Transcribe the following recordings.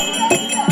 Yeah.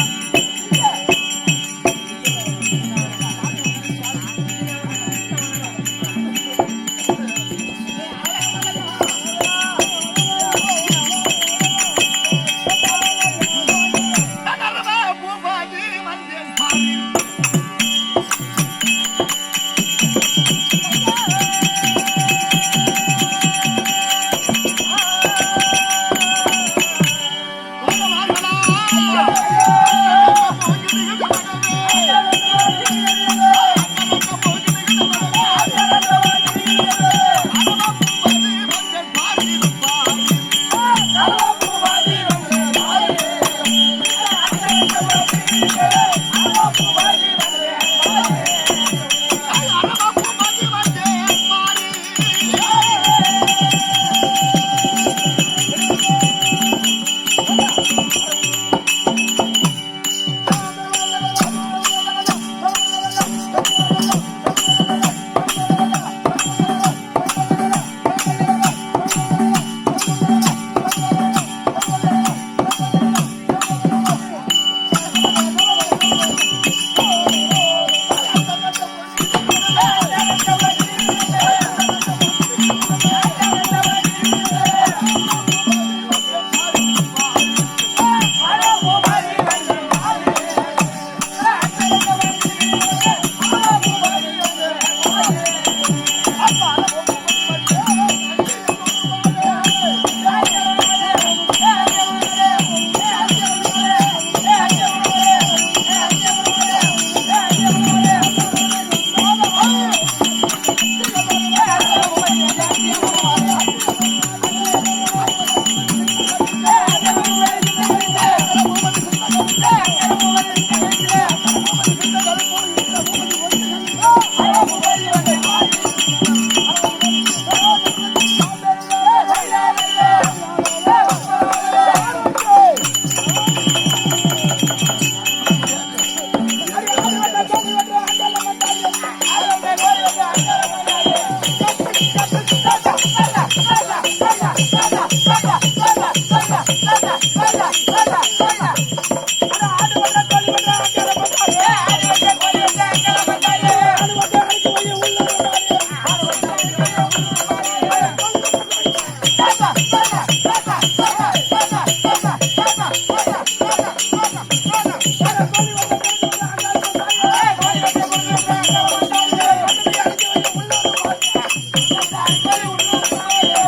தோழா வா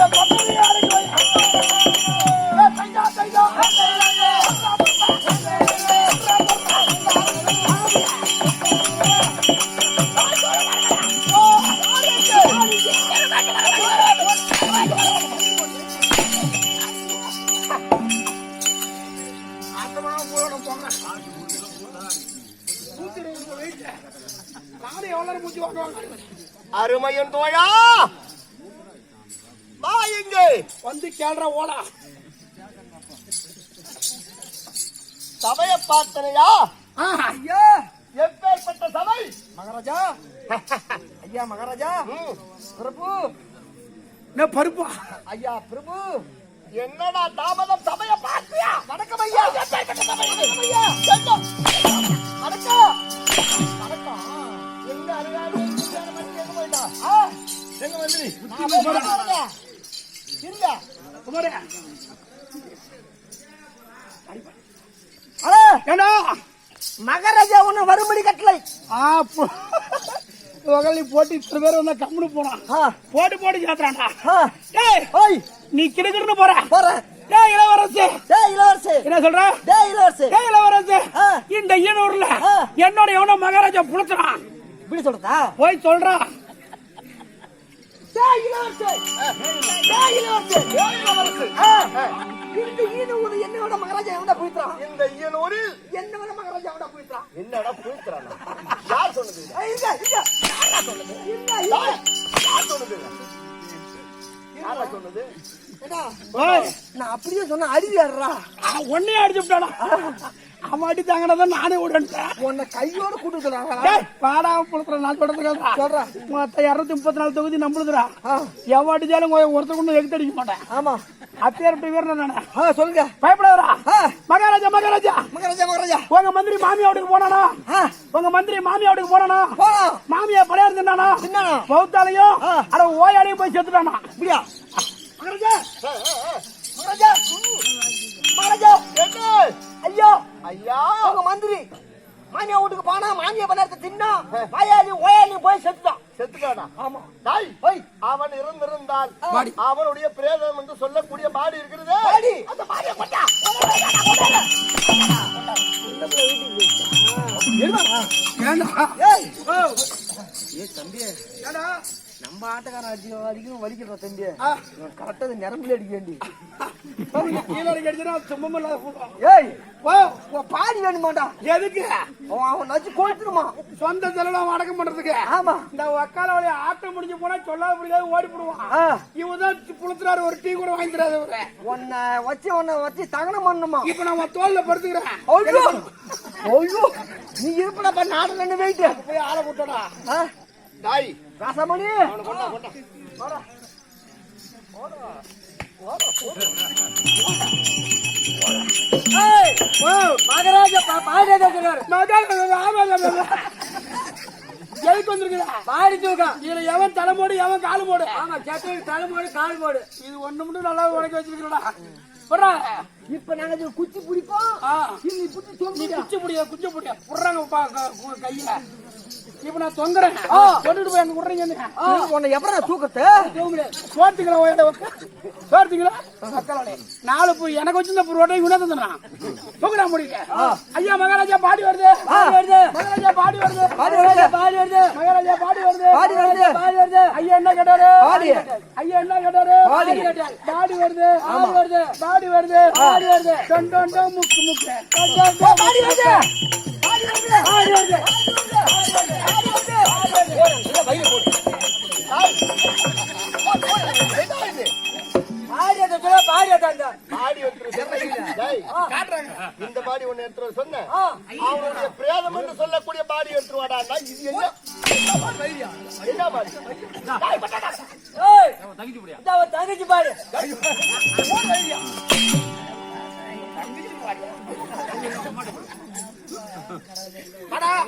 இங்கே ஓலா சபைய பார்த்தனையா ஐயா. எப்பேற்பட்ட சபை? மகாராஜா. ஐயா மகாராஜா. பிரபு. என்ன பருப்பா? ஐயா பிரபு என்னடா தாமதம்? சபைய பார்த்தியா வணக்கம் ஐயா? வணக்கம் வணக்கம். எங்க அருகாமை எங்க வந்து? நான். இருங்க குமாரே. ஏண்டா மகாராஜா ஒண்ணு வரும்படி போ- உங்களை போட்டு இத்தனை பேர் வந்தா கம்முனு போனான் போட்டு போட்டு டேய் ஓய். நீ கிடுக்கிடுன்னு போற. போறேன் டேய் இளவரசு. டேய் இளவரசு. என்ன சொல்ற? டேய் இளவரசு. டேய் இளவரசு. இந்த ஈனூர்ல. என்னோட எவனோ மகாராஜா புளுத்துறான் இப்படி சொல்றதா? போய் சொல்றான் டேய் இளவரசு டேய் இளவரசு டேய் இளவரசு ஆ, இந்த ஈனூர் என்னோட மகாராஜா எவனா போயிட்டான் இந்த ஈனூரில் என்னோட மகாராஜா எவனா போயிட்டான் என்னடா போயிட்டானா யார் சொன்னது இல்ல இல்ல யாரா சொன்னது இல்ல இல்ல யார் சொன்னது யாரா சொன்னது நான் அப்படியே சொன்ன அடியாடுறா ஒன்னே அடிச்சு விட்டானா? அடி தாங்கினதான் நானே விடன்ட்டேன் உன்னை கையோட கூட்டுக்கிறாங்க டேய், வாடா புலத்துல நான் சொல்றதுக்கு சொல்றா. மொத்த இருநூத்தி முப்பத்தி நாலு தொகுதி நம்மளுதுடா. எவன் அடிச்சாலும் ஒருத்தர் கொண்டு எகுத்து அடிக்க மாட்டேன். ஆமா. அப்பேற்பட்ட வீரன் நானே? சொல்லுங்க. பயப்படாதடா. ஆ. மகாராஜா மகாராஜா. மகாராஜா மகாராஜா. உங்க மந்திரி மாமியா வீட்டுக்கு போனானா? உங்க மந்திரி மாமியா வீட்டுக்கு போனானா? மாமியா பழைய இருந்தானா? பௌத்தாலையும். அட ஓயாலையும் போய் செத்துட்டானா? அப்படியா? மகாராஜா. மகாராஜா. மகாராஜா ஐயோ. ஐயா. உங்க மந்திரி. மாமியா வீட்டுக்கு போனா மாமியா பண்ணாத தின்னா வாயாலி ஓயாலி போய் செத்துட்டான். செத்துட்டானா? ஆமா. தாய் போய். அவன் இருந்திருந்தால். அவனுடைய பிரேதம் என்று சொல்லக்கூடிய பாடி இருக்கிறது. பாடி. அந்த பாடியை கொண்டா. ஏய். ஏய் தம்பி ஏண்டா? நம்ம ஆட்டக்காரன் அடி அடிக்கணும் வலிக்கிறா தம்பி? ஆ. இவன் கரெக்டா நரம்புல அடிக்க வேண்டி அடிச்சா. ஏய் பாடி வேணுமாடா எதுக்கு? அவன் நச்சு கொளுத்துருமா சொந்த செலவு அடக்கம் பண்றதுக்கு. ஆமா. இந்த வக்கால வழிய ஆட்டம் முடிஞ்சு போனா சொல்லாத முடியாது ஓடி போடுவான். இவன் தான் புளுத்துறாரு ஒரு டீ கூட வாங்கி தராது இவரு. உன்னை வச்சு உன்னை வச்சு தகனம் பண்ணணுமா? இப்ப நான் தோல்ல படுத்துக்கிறேன். ஐயோ ஐயோ நீ இருப்படப்பா நாடு ரெண்டு வெயிட்டு போய் ஆளை விட்டடா தாய். ராசமணி! கொண்டா மகராஜா சொன்னாரு எதுக்கு வந்திருக்குதா பாடி தூக்கம் இதுல எவன் தலை போடு எவன் காலு போடு? ஆமா தலைமோடு கால் போடு. இது ஒண்ணு மட்டும் நல்லா உடைக்க வச்சிருக்கா புறா இப்ப நாங்க குச்சி பிடிப்போம். குச்சி முடிய குச்சி முடிய புடுறாங்க கையில. இப்ப நான் தொங்குறேன். கொண்டுட்டு போய் அங்க விடுறீங்க உன்னை எப்படா தூக்கத்து சோர்த்திங்களா ஓட சோர்த்திங்களா மக்களோட நாலு பூ எனக்கு வச்சிருந்த பூ ரோட்டை இவனே தந்துனா தூக்குடா முடியல ஐயா மகாராஜா பாடி வருது பாடி வருது. மகாராஜா பாடி வருது பாடி வருது பாடி வருது மகாராஜா பாடி வருது பாடி வருது பாடி வருது ஐயா என்ன கேட்டாரு பாடி. ஐயா என்ன கேட்டாரு பாடி. பாடி வருது பாடி வருது பாடி வருது பாடி வருது டொண்டோ முக்கு முக்கு பாடி வருது பாடி வருது பாடி வருது பாடி இந்த பாடி ஒண்ணு எடுத்துட்டு வர அவனுடைய பிரேதம் என்று சொல்லக்கூடிய பாடி எடுத்துட்டு வாடான்னா இது என்ன என்ன பாடி தங்கச்சி பாடு.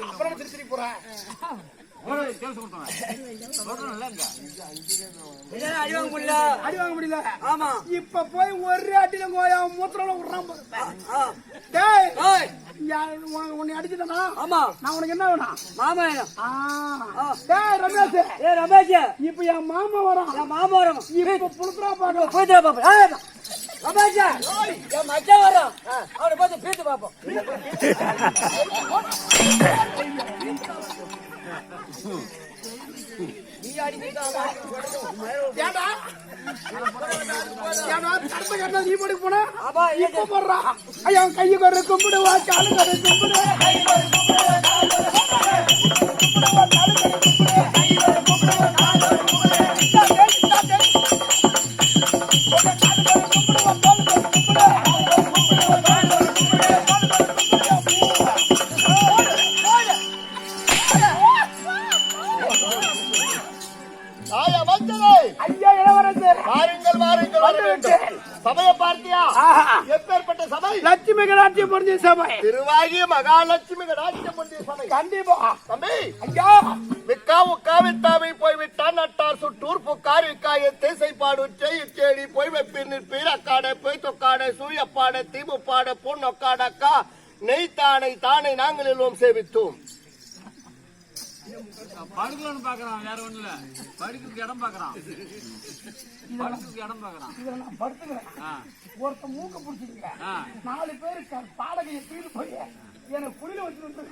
அப்புறம் திருச்சி போறேன் இப்ப போய் ஒரு அடியில கோயா மூத்திரம் விடுறான் உன்னை- அடிச்சுட்டானா? ஆமா. நான் உனக்கு என்ன வேணும்? மாமா. டேய் ரமேஷ். ஏய் ரமேஷ். இப்ப என் மாமா என் மாமா வரும் இப்ப புளுத்துறா பாக்க போயிட்டு பாப்போம் ஏய் ரமேஷ். என் மச்சான் வரும் அவனை பார்த்து பேத்து பாப்போம் நீ போட்டு போனா? இப்ப போடுறா ஐயா கையை ஒரு கும்பிடுவா காலு ஒரு கும்பிடு. சபையை பார்த்தியா. எப்பேற்பட்ட சபை? லட்சுமி கடாட்சி பொருந்திய சபை. திருவாகிய மகாலட்சுமி கடாட்சியம் பண்ணிய சபை. கண்டிப்பா. தம்பி ஐயா. விக்கா உக்கா வித்தாவை போய்விட்டான் நட்டார் சுட்டூர் புக்கார் விக்காய தேசைப்பாடு செய்தி போய் வெப்பீர் நிற்பீர் அக்காடை போய் தொக்காடை சூயப்பாடை தீமுப்பாடை பொன்னொக்காடக்கா நெய்த்தானை தானை நாங்கள் எல்லோரும் சேவித்தோம். படுக்கலாம்னு பாக்குறான் வேற ஒண்ணு இல்ல படுக்கிறதுக்கு இடம் பாக்குறான். படுக்கிறதுக்கு இடம் பாக்குறான். இதுல நான் படுத்துக்கிறேன். ஒருத்த மூக்க பிடிச்சிருக்க. ஆ. நாலு பேரு க- பாடகையை தூக்கிட்டு போய் எனக்கு குளிர வச்சு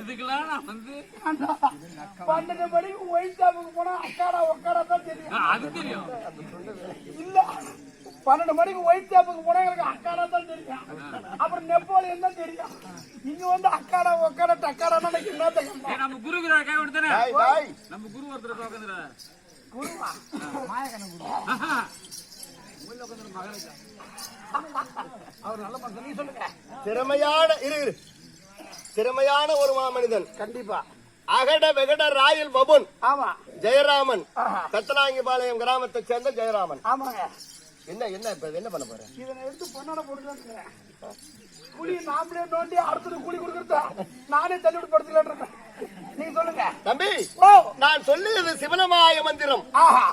இதுக்கெல்லாம் நான் வந்து பன்னெண்டு மணிக்கு ஒயிட் ஷாப்புக்கு போனா அக்காடா உக்காடா தான் தெரியும் அது தெரியும். இல்ல. பன்னெண்டு மணிக்கு ஒயிட் ஷாப்புக்கு போனா எனக்கு அக்காடா தான் தெரியும். அப்புறம் நெப்போலியன் தான் தெரியும். இங்க வந்து அக்காடா உக்காடா டக்காடா எனக்கு நம்ம குரு கை தாய் தாய் நம்ம குரு ஒருத்தர் உட்காந்துற குருவா? அவர் நல்ல மனுஷன் நீ சொல்லுங்க. திறமையான இரு இரு. திறமையான ஒரு மாமனிதன். கண்டிப்பா. அகட வெகட ராயல் பபுன் ஆமா. ஜெயராமன். ஆஹா. பெத்தனாங்கிபாளையம் கிராமத்தை சேர்ந்த ஜெயராமன். ஆமாங்க. என்ன என்ன இப்ப என்ன பண்ண போற? இதனை எடுத்து பொண்ணாட போட்டுக்கிறேன் குழி நாமளே நோண்டி அடுத்தது குழி கொடுக்கறதா? நானே தள்ளி படுத்துக்கலான் இருக்கேன். நீங்க சொல்லுங்க. தம்பி நான் சொல்லியது சிவனமாய மந்திரம். ஆஹா.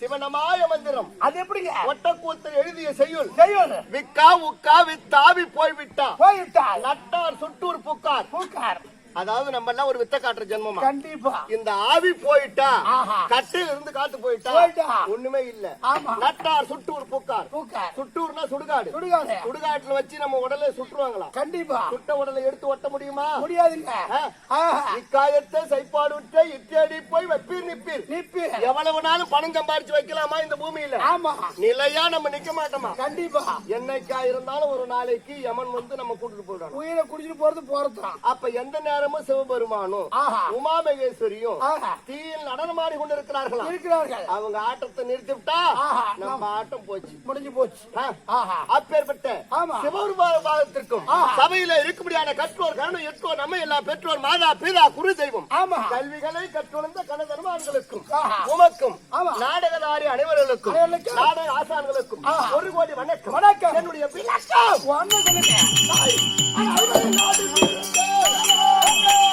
சிவனமாய மந்திரம். அது எப்படிங்க? ஒட்டக்கூத்தர் எழுதிய செய்யுள். செய்யும் விக்கா உக்கா வித்தாவி போய் விட்டா போய்விட்டால் நட்டார் சுட்டூர் புக்கார். பூக்கார். அதாவது நம்ம எல்லாம் ஒரு வித்த காட்டுற ஜென்மமா? கண்டிப்பா. இந்த ஆவி போயிட்டா. கட்டில இருந்து காத்து போயிட்டா. ஒண்ணுமே இல்ல. நட்டார் சுட்டூர் புக்கார். பூக்கார். சுட்டூர்னா சுடுகாடு. சுடுகாடு. சுடுகாட்டுல வச்சு நம்ம உடலை சுற்றுவாங்களாம் கண்டிப்பா. சுட்ட உடலை எடுத்து ஒட்ட முடியுமா? முடியாதுங்க? ஆஹா. இக்காயத்தை சைப்பாடுற்ற இத்தேடி போய் வெப்பீர் நிப்பீர். நிப்பு எவ்வளவு நாளும் பணம் சம்பாரிச்சு வைக்கலாமா இந்த பூமியில? ஆமா. நிலையா நம்ம நிக்க மாட்டோமா? கண்டிப்பா. என்னைக்கா இருந்தாலும் ஒரு நாளைக்கு யமன் வந்து நம்ம கூட்டிட்டு போயிடணும். உயிரை குடிச்சிட்டு போறது போறதுதான். அப்ப எந்த நேரமும் சிவபெருமானும் ஆஹா. உமாமகேஸ்வரியும். தீயில் நடனமாடி கொண்டிருக்கிறார்களாம் இருக்கிறார்கள் அவங்க ஆட்டத்தை நிறுத்திவிட்டா. நம்ம ஆட்டம் போச்சு முடிஞ்சு போச்சு அப்பேற்பட்ட. சிவபெருமானத்திற்கும். சபையில இருக்கும்படியான கற்றோர் கரணம் எற்றோர் நம்ம எல்லா பெற்றோர் மாதா பிதா குரு தெய்வம் ஆமா கல்விகளை கற்றுணர்ந்த கனதர்மான்களுக்கும் ஆஹா. உமக்கும். நாடகதாரி அனைவர்களுக்கும். நாடக ஆசான்களுக்கும். ஒரு கோடி வணக்கம் வணக்கம். என்னுடைய விளக்கம்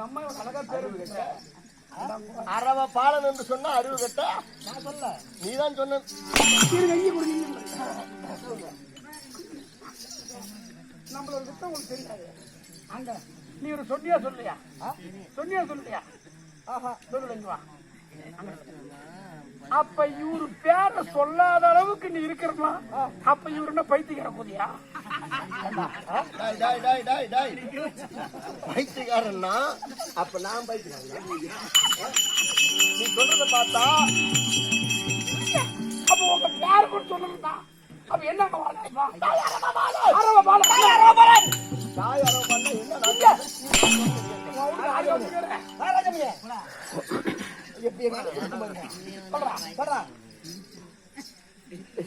அவங்க அம்மா இவன் அழகா பேரு. அரவ பாலன் என்று சொன்னா அறிவு கட்ட? நான் சொல்ல. நீதான் சொன்ன. நம்மளோட வித்தம் உங்களுக்கு தெரியாது. அங்க நீ ஒரு சொன்னியா சொல்லியா? சொன்னியா சொல்லியா? ஆஹா சொல்லு வா. அப்ப இவரு பேரை சொல்லாத அளவுக்கு நீ இருக்கிறனா அப்ப இவரு என்ன பைத்தியக்கார புதியா. பைத்தியக்காரன்னா? அப்ப நான் பைத்தியக்காரனா? நீ சொல்றத பார்த்தா அப்ப உங்க பேரு கூட சொல்லணும்னா அப்ப தாய் அரவ பண்ண என்ன நான்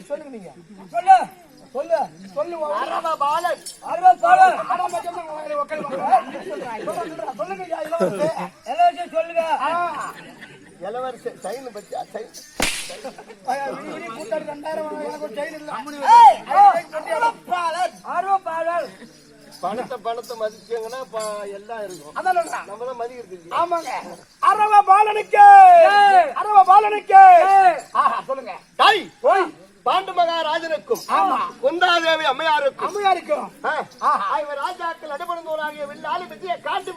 சொல்லுங்க நீங்க சொல்லு சொல்லு சொல்லு அரவ பாலன் அரவ பாலன் சொல்லுங்க ஐயா சொல்லுங்க இளவரசி சைன் பத்தியா சைன் கூட்டாளி ரெண்டாயிரம் சைன் ஒரு செயின் இல்ல அரவ பாலன் பணத்தை பணத்தை மதிச்சாங்கன்னா எல்லாம் இருக்கும். அதான் சொல்றேன் நம்ம தான் மதிக்கிறது? ஆமாங்க அரவ பாலனுக்கு. அரவ பாலனுக்கு. ஆஹா சொல்லுங்க. டாய். போய். பாண்டு மகாராஜனுக்கும் ஆமா. குந்தாதேவி அம்மையாருக்கும். அம்மையாருக்கும். இவர் ராஜாக்கள் நடுபடுந்தோராகிய வில்லாளி விஜய காட்டு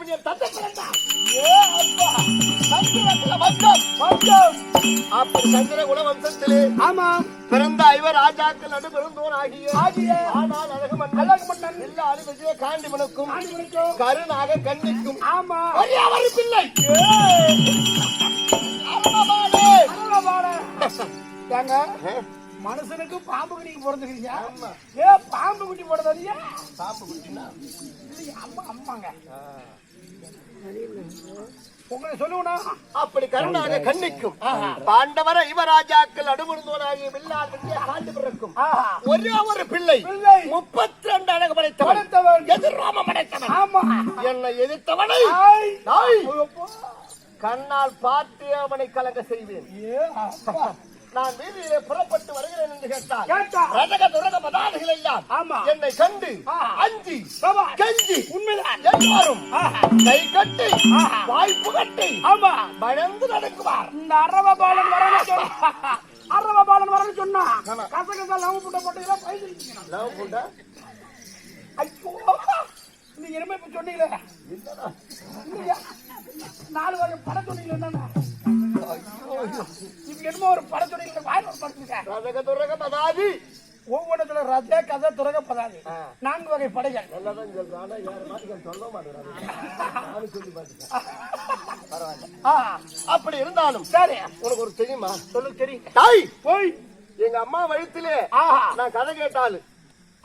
வம்சம். வந்தோம் அப்படி சந்திரகுல வம்சத்திலே ஆமா. பிறந்த ஐவர் ராஜாக்கள் நடுபெருந்தோராகிய ஆகிய ஆனால் அழகு மன்னன். அழகு மன்னன் வில்லாளி விஜய காண்டிமனுக்கும் கருநாக கண்ணிக்கும் ஆமா. ஒரு பிள்ளை ஏங்க. மனுஷனுக்கு பாம்பு பிறந்துக்கிறீங்க? ஆமா. ஏ பாம்பு குட்டி போடுறது பாம்பு குட்டினா? அம்மா அம்மாங்க. உங்களை சொல்லுவனா அப்படி கருணாக கண்ணிக்கும். பாண்டவர யுவராஜாக்கள் நடுபெருந்தோராகிய வில்லால் ஆஹா. ஒரே ஒரு பிள்ளை. பிள்ளை. முப்பத்தி ரெண்டு அழகு படைத்தவன். படைத்தவன். எதிர்ரோமம் அடைத்தவன் ஆமா. என்னை எதிர்த்தவனை. கண்ணால் பார்த்து அவனை கலங்க செய்வேன். நான் வீதியிலே புறப்பட்டு வருகிறேன் என்று கேட்டால் கேட்டா ரதக துரக பதாதைகள் எல்லாம் ஆமா என்னை கண்டு. அஞ்சி. கெஞ்சி உண்மைதான் எல்லாரும். கை கட்டி. வாய்ப்பு கட்டி ஆமா பயந்து நடக்குவார் இந்த அரவ பாலன் வரணும் அரவ பாலன் வரணும் சொன்னா. கசகசா லவ் புட்ட போட்டீங்களா பைசல் லவ் புண்டா ஐயோ நீங்க என்னமே இப்ப சொன்னீங்களே? இல்லையா? நாலு வகை படம் சொன்னீங்களே என்னன்னா இப்ப என்னமோ ஒரு படம் சொன்னீங்க வாயில் ஒரு பதாதி ஒவ்வொன்றத்துல ரஜ கதை துறக பதாது. நான்கு வகை படைகள். நல்லதான் சொல்றேன் ஆனா யார் மாட்டுக்கு சொல்ல நானும் சொல்லி ஆ, அப்படி இருந்தாலும் சரி. உனக்கு ஒரு தெரியுமா? சொல்லு தெரியும். போய். எங்க அம்மா வயிற்றிலே நான் கதை கேட்டாலு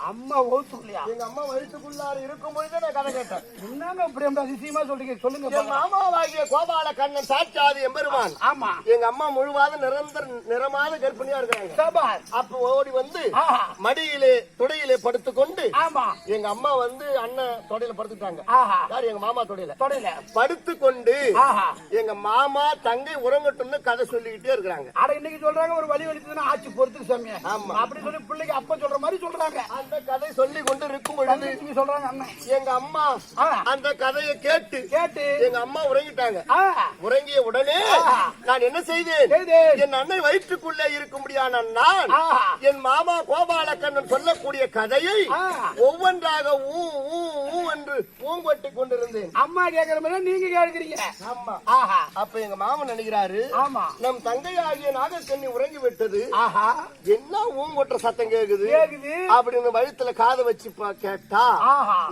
அம்மா ஓத்து இல்லையா எங்க அம்மா வயிற்றுக்குள்ளார இருக்கும் பொழுதே நான் கதை கேட்டேன். என்னங்க இப்படி ரொம்ப அதிசயமா சொல்றீங்க? சொல்லுங்க என். மாமாவாகிய கோபால கண்ணன் சாட்சாதி எம்பெருமான். ஆமா. எங்க அம்மா முழுவாத நிரந்தர நிறமாத கர்ப்பிணியா இருக்கிறாங்க சபார். அப்ப ஓடி வந்து மடியிலே துடையிலே படுத்துக்கொண்டு ஆமா. எங்க அம்மா வந்து அண்ணன் தொடையில படுத்துட்டாங்க யார்? எங்க மாமா தொடையில. தொடல படுத்து கொண்டு ஆஹா. எங்க மாமா தங்கை உறங்கட்டும்னு கதை சொல்லிக்கிட்டே இருக்கிறாங்க. அட இன்னைக்கு சொல்றாங்க ஒரு வழி வலிச்சதுன்னா ஆட்சி பொறுத்து சாமி ஆமா. அப்படி சொல்லி பிள்ளைக்கு அப்பா சொல்ற மாதிரி சொல்றாங்க. அந்த கதை சொல்லி கொண்டு இருக்கும் பொழுது சொல்றாங்க எங்க அம்மா. அந்த கதையை கேட்டு கேட்டு. எங்க அம்மா உறங்கிட்டாங்க. உறங்கிய உடனே. நான் என்ன செய்தேன். என் அன்னை வயிற்றுக்குள்ளே இருக்கும்படியான நான். என் மாமா கோபாலக்கண்ணன் சொல்லக்கூடிய கதையை. ஒவ்வொன்றாக ஊ ஊ ஊ என்று பூங்கொட்டி கொண்டிருந்தேன். அம்மா கேக்குற மாதிரி நீங்க கேட்கறீங்க ஆமா. அப்ப எங்க மாமன் நினைக்கிறாரு ஆமா. நம் தங்கையாகிய நாகக்கண்ணி உறங்கி விட்டது ஆஹா. என்ன ஊங்கொட்ட சத்தம் கேக்குது? கேக்குது. அப்படின்னு வயித்துல காதை வச்சு கேட்டா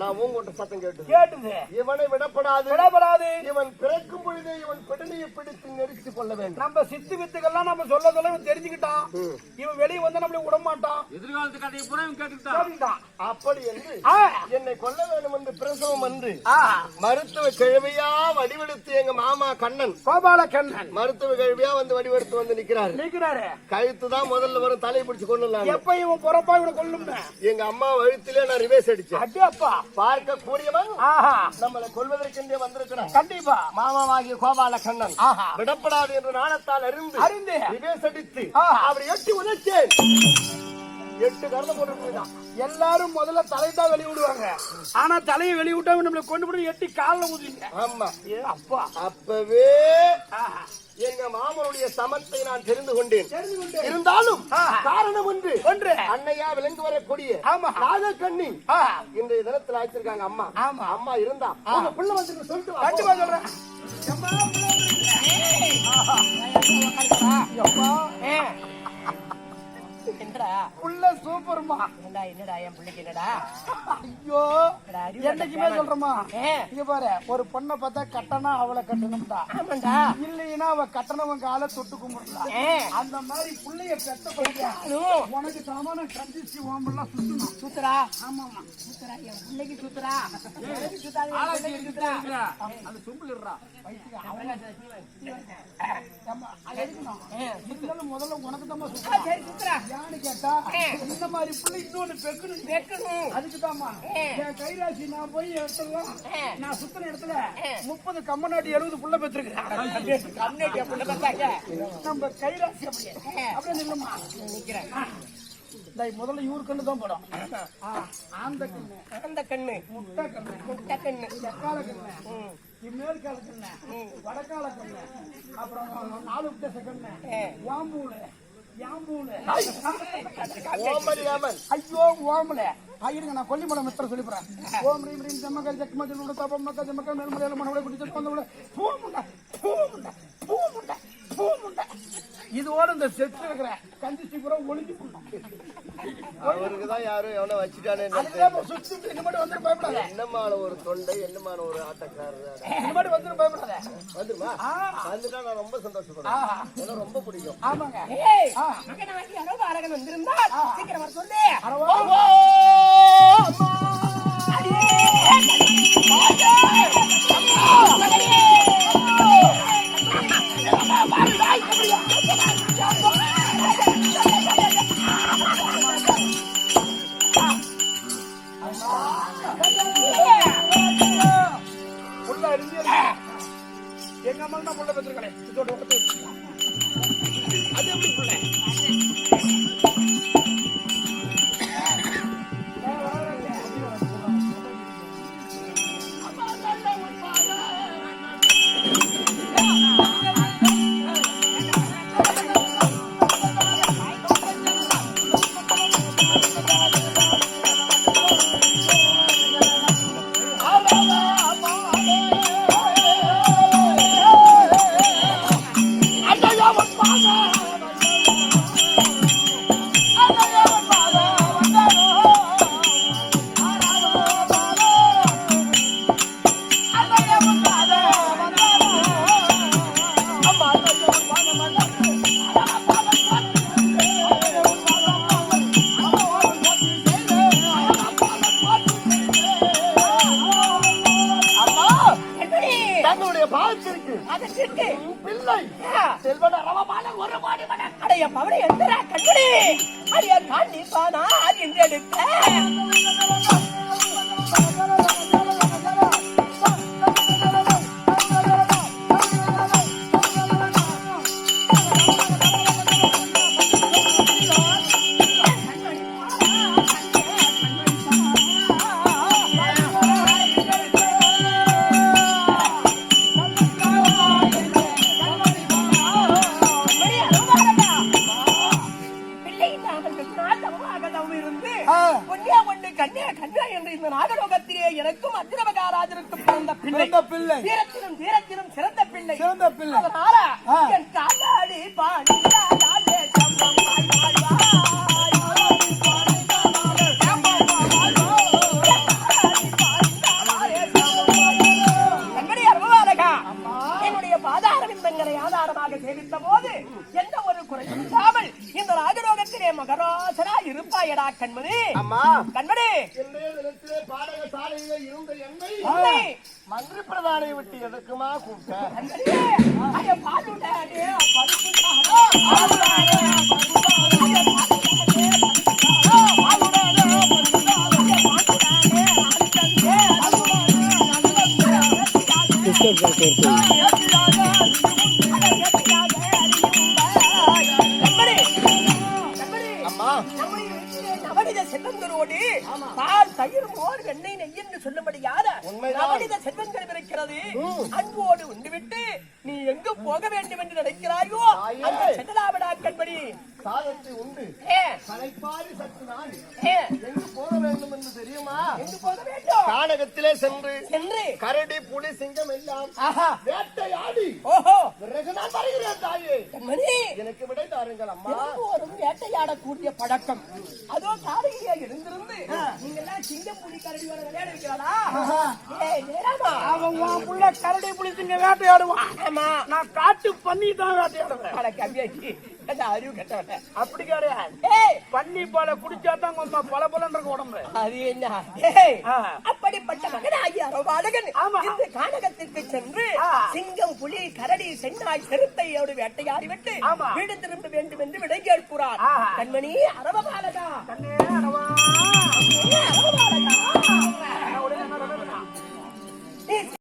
நான் ஊங்கொட்ட சத்தம் கேட்டது கேட்டுது. இவனை விடப்படாது. விடப்படாது. இவன் பிறக்கும் பொழுதே இவன் பிடலியை பிடித்து நெரித்து கொள்ள வேண்டும். நம்ம சித்து வித்துக்கெல்லாம் நம்ம சொல்ல சொல்ல இவன் தெரிஞ்சுக்கிட்டான். இவன் வெளியே வந்து நம்மள விட மாட்டான் எதிர்காலத்து கதையை பூரா இவன் கேட்டுக்கிட்டான். அப்படி என்று என்னை கொல்ல வேண்டும் என்று பிரசவம் என்று ஆஹா. மருத்துவ கிழவியா வடிவெடுத்து எங்க மாமா கண்ணன் கோபால கண்ணன் மருத்துவ கிழவியா வந்து வடிவெடுத்து வந்து நிக்கிறாரு. நிக்கிறாரு. கழுத்து தான் முதல்ல வரும் தலையை பிடிச்சு கொண்டு எப்ப இவன் பொறப்பா இவனை கொல்லும்னு. எங்க அம்மா வழுத்திலே நான் ரிவேஸ் அடிச்சேன். அடி அப்பா பார்க்க கூடியவன் ஆஹா. நம்மளை கொல்வதற்கென்றே வந்திருக்கிறான். கண்டிப்பா. மாமாவாகிய கோபால கண்ணன் விடப்படாது என்று நாணத்தால் அறிந்து அறிந்து ரிவேஸ் அடித்து. அவரை எட்டி உதைச்சேன் எட்டு கருத போட்டு போயிட்டான் எல்லாரும் முதல்ல தலை தான் வெளிய விடுவாங்க ஆனா தலையை வெளிய விட்டவங்க நம்மள கொண்டு போய் எட்டி கால்ல ஊதுவீங்க. ஆமா. அப்பா. அப்பவே. எங்க மாமனுடைய சமத்தை நான் தெரிந்து கொண்டேன். இருந்தாலும். காரணம் ஒன்று. ஒன்று. அன்னையா விளங்கு வரக்கூடிய ஆமா. நாகக்கண்ணி ஆஹா. இன்றைய தினத்துல ஆச்சிருக்காங்க அம்மா. ஆமா. அம்மா இருந்தா உங்க பிள்ளை வந்து சொல்லிட்டு. கண்டிப்பா சொல்றேன். எம்மா, என்னடா? புள்ள சூப்பர்மா என்னடா என்னடா என் பிள்ளைக்கு என்னடா? ஐயோ என்னைக்குமே சொல்றமா. இங்க பாரு ஒரு பொண்ணை பார்த்தா கட்டணா அவளை கட்டணும்டா. ஆமாண்டா. இல்லைன்னா அவ கட்டணவன் காலை தொட்டு கும்பிடலாம் ஏ? அந்த மாதிரி புள்ளைய பெத்த உனக்கு சமான கண்டிச்சு ஓம்பெல்லாம் சுத்தணும். சுத்துறா? ஆமாமா சுத்துறா என் பிள்ளைக்கு சுத்துறா. எனக்கு அந்த முதல்ல உனக்கு தான் சுத்துறா. யான்னு கேட்டா இந்த மாதிரி புள்ளை இன்னொன்னு பெக்கணும் வைக்கணும் அதுக்குதாம்மா ஏ. என் கைராசி நான் போய் இடத்துல. நான் சுத்தின இடத்துல முப்பது கம்மநாட்டி எழுபது புள்ள பெற்றிருக்கிறேன். நம்ம கைராசி அப்படியே. அப்படியே நில்லுமா நிக்கிறேன். முதல்ல இவரு கண்ணு தான் படம். ஆந்த கண்ணு. அந்த கண்ணு. முட்டை கண்ணு. முட்டை கண்ணு. தெற்கால கண்ணு. இம்மேற்கால கண்ணு. வடக்கால கண்ணு. அப்புறம் நாலு கண்ணு. வாம்பூலு ஐயோ ஓமல. இருங்க நான் கொல்லிமலை மித்திர சொல்லிப்புறேன். ஓம் ரீம் ரீம் ஜம்மக்கல் ஜக்மஜல் உட தபம் மக்கள் ஜம்மக்கல் மேல்மலையில மனவளை குடி சொந்த பூமுண்ட பூமுண்ட பூமுண்ட பூமுண்ட இதோட இந்த செட்டு இருக்கிற கஞ்சி சீக்கிரம் ஒளிஞ்சு அவருக்கு தான் யாரும் எவனோ வச்சுட்டானே சுத்தி மாதிரி வந்துட்டு பயப்படாத? என்னமான ஒரு தொண்டை என்னமான ஒரு ஆட்டக்காரர்? இந்த மாதிரி வந்துட்டு பயப்படாத. வந்துருமா. வந்துட்டா நான் ரொம்ப சந்தோஷப்படுறேன். எனக்கு ரொம்ப பிடிக்கும். ஆமாங்க. அரகன் வந்திருந்தா? சீக்கிரம் வர சொல்லு. அரவா அறிஞ்சு எங்க அம்மா தான் புள்ள பெற்றிருக்கேன் இதோட அது எப்படி புள்ள பவனை எந்த இந்த நாகலோகத்திலே எனக்கும் அத்திரவகாராஜருக்கும் பிறந்த பிள்ளை பிறந்த பிள்ளை. வீரத்திலும் வீரத்திலும் சிறந்த பிள்ளை சிறந்த பிள்ளை. அதனால. என் காலாடி பாடியாலே இருப்பாயடா கண்மணி. அம்மா. கண்மணி. பாடக சாலையிலே இருந்த என்னை. மந்திரி பிரதானை விட்டு எதற்குமா கூப்பிட்ட? செல்வங்கள் இருக்கிறது அன்போடு உண்டுவிட்டு நீ எங்கு போக வேண்டும் என்று நினைக்கிறாயோ செல்லலாவிடா கண்மணி சாதத்தை உண்டு. ஏ, களைப்பாரி சற்று ஏ, எங்கு போக வேண்டும் என்று தெரியுமா? எங்கு போக வேண்டும்? கானகத்திலே சென்று சென்று. கரடி புலி சிங்கம் எல்லாம் ஆஹா. வேட்டையாடி. ஓஹோ. பிறகு நான் வருகிறேன் தாயே. எனக்கு விடை தாருங்கள் அம்மா. வேட்டையாடக்கூடிய பழக்கம். அதோ காலையிலே எழுந்திருந்து புலி கரடியோட விளையாட அவன் உன் புள்ள கரடி வேட்டையாடுவான் ஆமா. நான் காட்டு பண்ணி தான் வேட்டையாடுவேன் அட கம்மியாக்கி அந்த அறிவு கட்டவன? அப்படி கிடையாது. ஏய். பண்ணி பாலை குடிச்சா தான் கொஞ்சம் பல பலன்ற உடம்பு. அது என்ன? ஏய். அப்படிப்பட்ட மகனாகி அரவாளகன் ஆமா. இந்த கானகத்திற்கு சென்று. சிங்கம் புலி கரடி சென்னாய் சிறுத்தையோடு வேட்டையாடி விட்டு ஆமா. வீடு திரும்ப வேண்டும் என்று விடை கேட்கிறார். கண்மணி அரவபாலகா கண்ணே, அடவா.